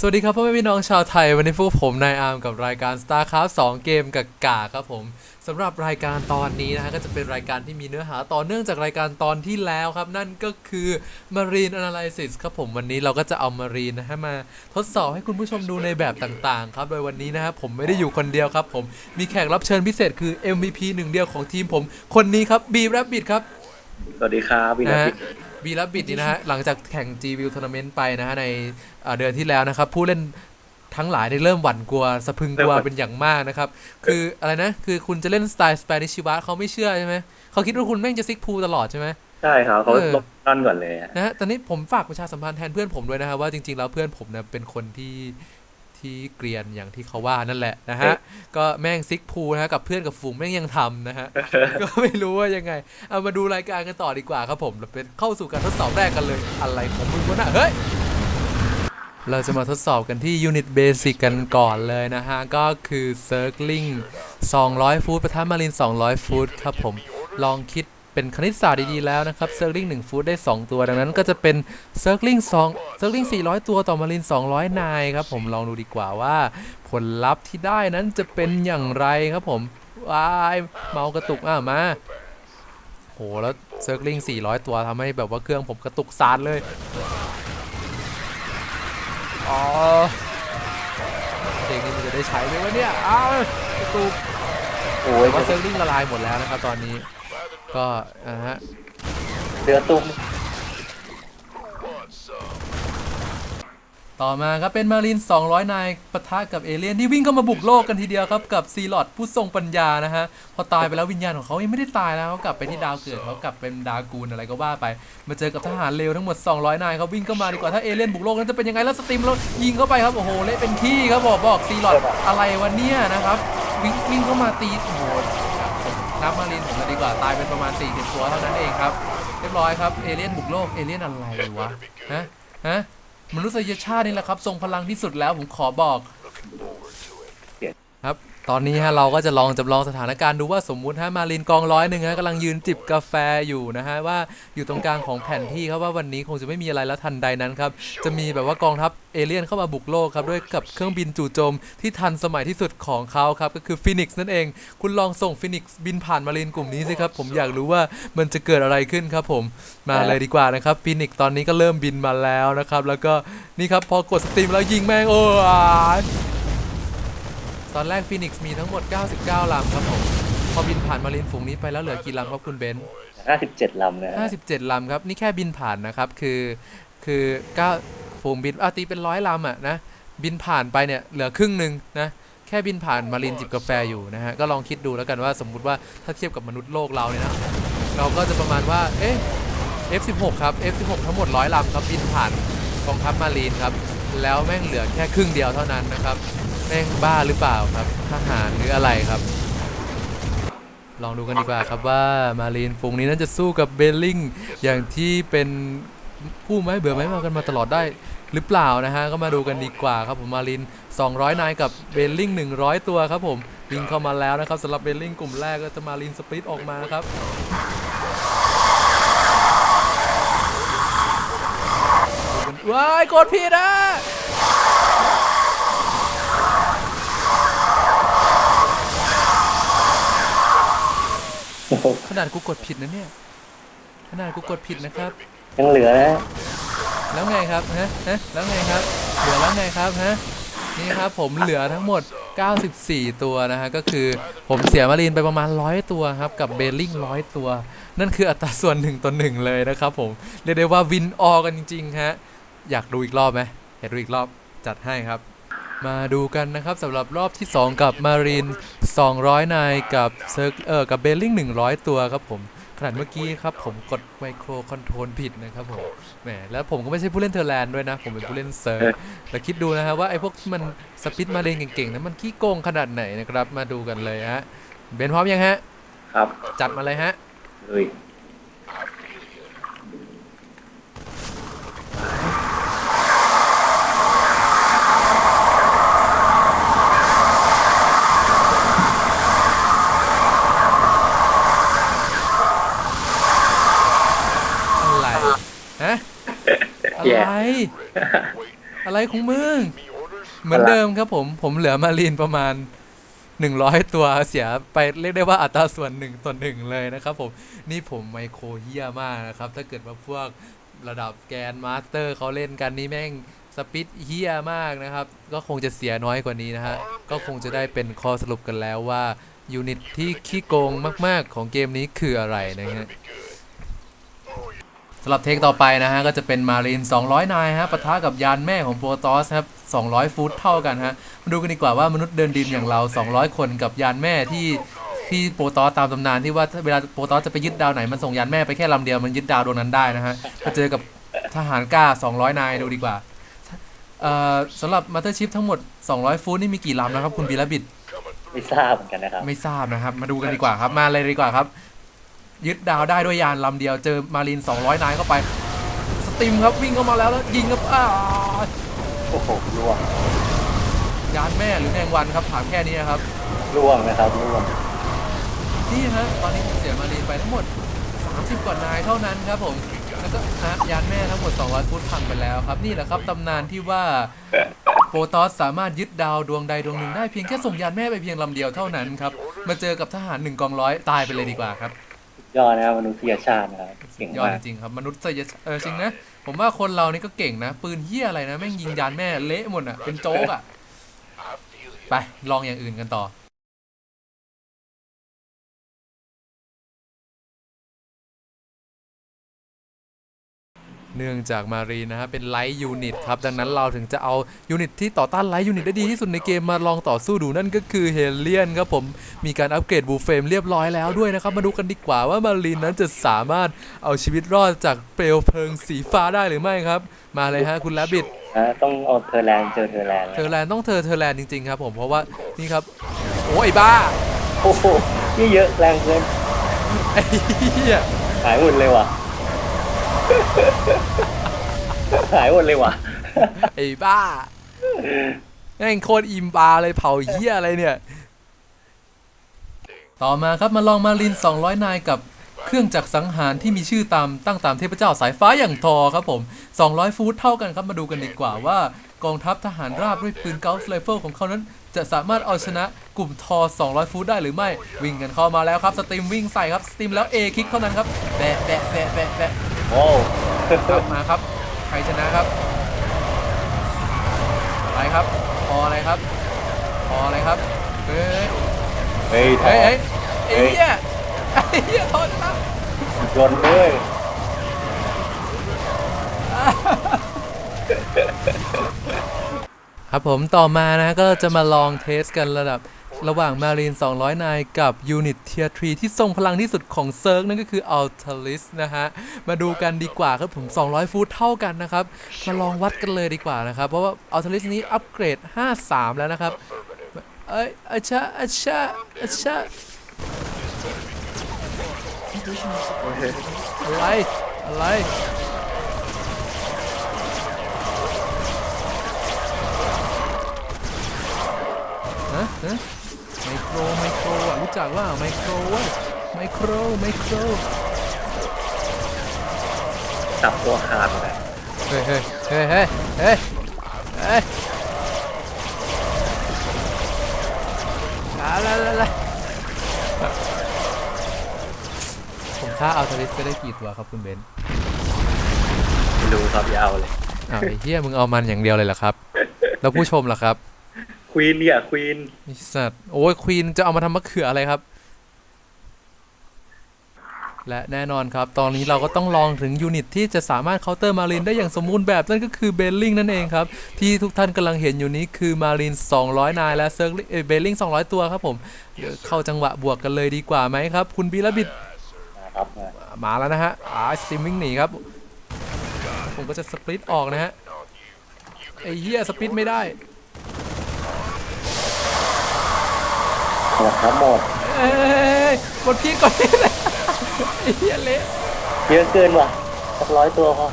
สวัสดีครับพ่อแม่พี่น้องชาวไทย วันนี้พวกผมนายอาร์มกับรายการ StarCraft 2 เกมกับกาครับผมสำหรับรายการตอนนี้นะฮะก็จะเป็นรายการที่มีเนื้อหาต่อเนื่องจากรายการตอนที่แล้วครับ นั่นก็คือ Marine Analysis ครับผมวันนี้เราก็จะเอา Marine นะฮะมาทดสอบให้คุณผู้ชมดูในแบบต่างๆ ครับ โดยวันนี้นะฮะผมไม่ได้อยู่คนเดียวครับ ผมมีแขกรับเชิญพิเศษคือ MVP หนึ่งเดียวของทีมผม คนนี้ครับ B Rabbit ครับสวัสดีครับพี่นันะทฮะ บีรับบิดนี่นะฮะหลังจากแข่ง G View Tournament ไปนะฮะในเอ่อเดือนที่แล้วนะครับ ผู้เล่นทั้งหลายได้เริ่มหวั่นกลัวสะพรึงกลัวเป็นอย่างมากนะครับ คืออะไรนะ คือคุณจะเล่นสไตล์สเปนิชิวะเขาไม่เชื่อใช่ไหมเขาคิดว่าคุณแม่งจะซิกพูตลอดใช่ไหมใช่ครับเขาเออลบนั่นก่อนเลยอะนะฮะตอนนี้ผมฝากประชาสัมพันธ์แทนเพื่อนผมด้วยนะครับว่าจริงๆแล้วเพื่อนผมเนี่ยเป็นคนที่ ที่เกรียนอย่างที่เขาว่านั่นแหละนะฮะ ก็แม่งซิกพูนะฮะกับเพื่อนกับฝูงแม่งยังทำนะฮะ ก็ไม่รู้ว่ายังไง เอามาดูรายการกันต่อดีกว่าครับผมเราเป็นเข้าสู่การทดสอบแรกกันเลย อะไรของมึงวะน่ะเฮ้ยเราจะมาทดสอบกันที่ Unit Basic กันก่อนเลยนะฮะ ก็คือ Circling 200 ฟุตประทัมาริน 200 ฟุตครับผม ลองคิด เป็นคณิตศาสตร์ดีๆแล้วนะครับ Circling 1ฟุตได้ 2 ตัว ดังนั้นก็จะเป็น Circling 2 Circling 400ตัวต่อมาริน200นายครับผมลองดูดีกว่าว่า ผลลัพธ์ที่ได้นั้นจะเป็นอย่างไรครับผมว้ายเมากระตุกอะมาโหแล้วเซิร์กลิง400ตัวทำให้แบบว่าเครื่องผมกระตุกซานเลยอ๋อเพลงนี้มันจะได้ใช้ไหมวะเนี่ยอ้าวกระตุกโอ้แต่ยว่าเซิร์กลิงละลายหมดแล้วนะครับตอนนี้ ก็อ่าฮะเรือตุ้มต่อมาครับเป็นมาริน 200 นายปะทะกับเอเลี่ยนที่วิ่งเข้ามาบุกโลกกันทีเดียวครับ กับซีลอดผู้ทรงปัญญานะฮะ พอตายไปแล้ววิญญาณของเขายังไม่ได้ตายนะเขากลับไปที่ดาวเกิดเขากลับเป็นดากูนอะไรก็ว่าไป มาเจอกับทหารเลวทั้งหมด 200 นายเขาวิ่งเข้ามาดีกว่าถ้าเอเลี่ยนบุกโลกนั้นจะเป็นยังไงแล้วสตรีมแล้วยิงเข้าไปครับโอ้โหเละเป็นขี้ครับบอกบอกซีลอดอะไรวะเนี่ยนะครับวิ่งวิ่งเข้ามาตีโอ้โหผม นับมารีนผมมันดีกว่าตายเป็นประมาณ 40 ตัวเท่านั้นเองครับ เรียบร้อยครับ เอเลี่ยนบุกโลก เอเลี่ยนอะไรวะ ฮะ ฮะ มนุษยชาตินี่แหละครับ ทรงพลังที่สุดแล้วผมขอบอก ครับ ตอนนี้ฮะเราก็จะลองจำลองสถานการณ์ดูว่าสมมุติฮะมารินกองร้อยหนึ่งฮะกำลังยืนจิบกาแฟอยู่นะฮะว่าอยู่ตรงกลางของแผนที่ครับว่าวันนี้คงจะไม่มีอะไรแล้วทันใดนั้นครับจะมีแบบว่ากองทัพเอเลี่ยนเข้ามาบุกโลกครับด้วยกับเครื่องบินจู่โจมที่ทันสมัยที่สุดของเขาครับก็คือฟินิกซ์นั่นเอง คุณลองส่งฟินิกซ์บินผ่านมารินกลุ่มนี้สิครับผมอยากรู้ว่ามันจะเกิดอะไรขึ้นครับผมมาเลยดีกว่านะครับฟินิกซ์ตอนนี้ก็เริ่มบินมาแล้วนะครับแล้วก็นี่ครับพอกดสตรีมแล้วยิงแม่งโอ้ย อนแรกฟีนิกซ์มีทั้งหมด 99 ลำครับผม พอบินผ่านมารินฝูงนี้ไปแล้วเหลือกี่ลำครับคุณเบนซ์ห้าสิบเจ็ดลำนะฮะ57 ลำครับ นี่แค่บินผ่านนะครับ คือ คือ9ฝูงบินอาตีเป็นร้อยลำอะนะ บินผ่านไปเนี่ยเหลือครึ่งหนึ่งนะ แค่บินผ่านมารินจิบกาแฟอยู่นะฮะ ก็ลองคิดดูแล้วกันว่าสมมุติว่าถ้าเทียบกับมนุษย์โลกเราเนี่ยนะ เราก็จะประมาณว่า เอ๊ะ F16 ครับ F16 ทั้งหมดร้อยลำครับบินผ่านกองทัพมารีนครับ แล้วแม่งเหลือแค่ครึ่งเดียวเท่านั้นนะครับ แม่งบ้าหรือเปล่าครับทหารหรืออะไรครับ ลองดูกันดีกว่าครับว่ามารีนฝูงนี้นั้นจะสู้กับเบลลิงอย่างที่เป็นผู้ไม้เบื่อไม้เมากันมาตลอดได้หรือเปล่านะฮะก็มาดูกันดีกว่าครับผมมาริน 200 นายกับเบลลิง100 ตัวครับผมวิ่งเข้ามาแล้วนะครับสำหรับเบลลิงกลุ่มแรกก็จะมารินสปริตออกมาครับว้ายกดผิดอะ โอ้โห ขนาดกูกดผิดนะเนี่ย ขนาดกูกดผิดนะครับ ยังเหลือนะแล้วไงครับฮะฮะแล้วไงครับ เหลือแล้วไงครับฮะ นี่ครับผมเหลือทั้งหมด 94 ตัวนะฮะ ก็คือผมเสียมารีนไปประมาณ 100 ตัวครับ กับเบลลิง100 ตัว นั่นคืออัตราส่วน1ต่อ1เลยนะครับผม เรียกได้ว่าวินออกันจริงๆฮะ อยากดูอีกรอบไหมอยากดูอีกรอบจัดให้ครับ มาดูกันนะครับสำหรับรอบที่ 2 กับมารีน200 นายกับเซิร์กเออกับเบลลิง100 ตัวครับผมขนาดเมื่อกี้ครับผมกดไมโครคอนโทรลผิดนะครับผมแหมแล้วผมก็ไม่ใช่ผู้เล่นเทอร์แลนด์ด้วยนะ ผมเป็นผู้เล่นเซิร์ฟแต่คิดดูนะครับว่าไอ้พวกที่มันสปิดมาเลนเก่งๆนั้นมันขี้โกงขนาดไหนนะครับ มาดูกันเลยฮะเบนพร้อมยังฮะ ครับ จัดมาเลยฮะเลย อะไร ฮะอะไรแย่ออะไรของมึง เหมือนเดิมครับผม ผมเหลือมารีนประมาณ100ตัวเสียไปเรียกได้ว่าอัตราส่วน1ต่อ1เลยนะครับผม นี่ผมไมโครเฮียมากนะครับ ถ้าเกิดว่าพวกระดับแกนมาสเตอร์เขาเล่นกันนี่แม่งสปิดเฮียมากนะครับ ก็คงจะเสียน้อยกว่านี้นะฮะ ก็คงจะได้เป็นข้อสรุปกันแล้วว่า ยูนิตที่ขี้โกงมาก ๆ ของเกมนี้คืออะไรนะฮะสำหรับเทคต่อไปนะฮะก็จะเป็นมารีน 200 นายฮะปะทะกับยานแม่ของโปรตอสครับ 200 ฟุตเท่ากันฮะ มาดูกันดีกว่าว่ามนุษย์เดินดินอย่างเรา 200 คนกับยานแม่ที่ที่โปรตอสตามตำนานที่ว่าเวลาโปรตอสจะไปยึดดาวไหนมันส่งยานแม่ไปแค่ลำเดียวมันยึดดาวดวงนั้นได้นะฮะมาเจอกับทหารกล้า 200 นายดูดีกว่าเอ่อสำหรับมาเตอร์ชิพทั้งหมด 200 ฟุตนี่มีกี่ลำนะครับคุณบีลบิดไม่ทราบเหมือนกันนะครับ ไม่ทราบนะครับ มาดูกันดีกว่าครับ มาเลยดีกว่าครับ ยึดดาวได้ด้วยยานลำเดียวเจอมารีน200 นายเข้าไป สติมครับวิ่งเข้ามาแล้วแล้วยิงครับอ้าวโอ้โหล่วงยานแม่หรือแมงวันครับถามแค่นี้นะครับล่วงนะครับล่วงนี่ฮะตอนนี้ผมเสียมารีนไปทั้งหมด 30 กว่านายเท่านั้นครับผมแล้วก็นะยานแม่ทั้งหมด200ฟุตพังไปแล้วครับ นี่แหละครับตำนานที่ว่าโปรตอสสามารถยึดดาวดวงใดดวงหนึ่งได้เพียงแค่ส่งยานแม่ไปเพียงลำเดียวเท่านั้นครับมาเจอกับทหารหนึ่งกองร้อยตายไปเลยดีกว่าครับ ยอดนะครับมนุษยชาตินะครับเก่งยอดมากจริงๆครับ มนุษย์ยเออจริงนะ ผมว่าคนเรานี่ก็เก่งนะ ปืนเฮี้ยอะไรนะ แม่งยิงยานแม่เละหมดอะ เป็นโจ๊กอะ ไป ลองอย่างอื่นกันต่อ เนื่องจากมารีนะฮะเป็นไลท์ยูนิตครับ ดังนั้นเราถึงจะเอายูนิตที่ต่อต้านไลท์ยูนิตได้ดีที่สุดในเกมมาลองต่อสู้ดูนั่นก็คือเฮเลียนครับผมมีการอัปเกรดบูเฟมเรียบร้อยแล้วด้วยนะครับ มาดูกันดีกว่าว่ามารีนนั้นจะสามารถเอาชีวิตรอดจากเปลวเพลิงสีฟ้าได้หรือไม่ครับ มาเลยฮะคุณแลบบิดนะต้องเอาเธอแลนด์เจอเธอแลนด์เธอแลนด์ต้องเธอเธอแลนด์จริงๆครับผมเพราะว่านี่ครับโอ้ยบ้าโอ้โหนี่เยอะแรงเกินไอ้เหี้ยหายหมดเลยว่ะ หายหมดเลยว่ะ ไอ้บ้าแม่งโคตรอิมบาเลยเผาเหี้ยอะไรเนี่ย ต่อมาครับมาลองมาลิน 200 นายกับเครื่องจักรสังหารที่มีชื่อตามตั้งตามเทพเจ้าสายฟ้าอย่างทอครับผม 200 ฟูตเท่ากันครับมาดูกันดีกว่าว่ากองทัพทหารราบด้วยปืนเกลส์ไรเฟิลของเขานั้น จะสามารถเอาชนะกลุ่มทอ 200 ฟูตได้หรือไม่ วิ่งกันเข้ามาแล้วครับ สตรีมวิ่งใส่ครับ สตรีมแล้ว A คลิกเท่านั้นครับแบะแบะแบะแบะแบะ โอ้ครับมาครับ ใครชนะครับ อะไรครับ พออะไรครับ พออะไรครับ เฮ้ย เฮ้ยทอเฮ้ยเฮ้ยไอ้เหี้ยไอ้เหี้ยทอชนะยนต์เลยครับผมต่อมานะก็จะมาลองเทสกันระดับ ระหว่างมารีน 200 นาย กับยูนิตเทียทรีที่ทรงพลังที่สุดของเซิร์กนั่นก็คืออัลเทลิสนะฮะ มาดูกันดีกว่าครับผม 200ฟูตเท่ากันนะครับ มาลองวัดกันเลยดีกว่านะครับ เพราะว่าอัลเทลิสนี้อัปเกรด 53 แล้วนะครับ เอ้ยอาชาอาชาอาชาอะไร อะไรฮะฮะไม โครไมโครอะรู้จักว่าไมโครเว้ยไมโครไมโครจับตัวขาดเลยเฮ้ยเฮ้ยเฮ้ยเฮ้ยเฮ้ยเฮ้ยอะไรอะไรผมฆ่าอัลทริสก็ได้กี่ตัวครับคุณเบนซ์ไม่รู้ครับอยาวเลยอ้าวไอ้เหี้ยมึงเอามันอย่างเดียวเลยเหรอครับ แล้วผู้ชมล่ะครับค วีนเนี่ยควีนไอสัตว์โอ้ยควีนจะเอามาทำมะเขืออะไรครับ และแน่นอนครับ ตอนนี้เราก็ต้องลองถึงยูนิตที่จะสามารถเคาน์เตอร์มารินได้อย่างสมบูรณ์แบบ นั่นก็คือเบลลิงนั่นเองครับ ที่ทุกท่านกำลังเห็นอยู่นี้คือมาริน200 นายและเซิร์เบลลิง200 ตัวครับผมเดี๋ยวเข้าจังหวะบวกกันเลยดีกว่าไหมครับ คุณบีลบิดนะครับมาแล้วนะฮะอ่าสติมวิ่งหนีครับ ผมก็จะสปริตออกนะฮะไอ้เหี้ยสปริตไม่ได้ หมดครับหมดเอ้ยกดพี่กดพี่เลยไอ้เหี้ยเละ เยอะเกินว่ะสักร้อยตัวพอ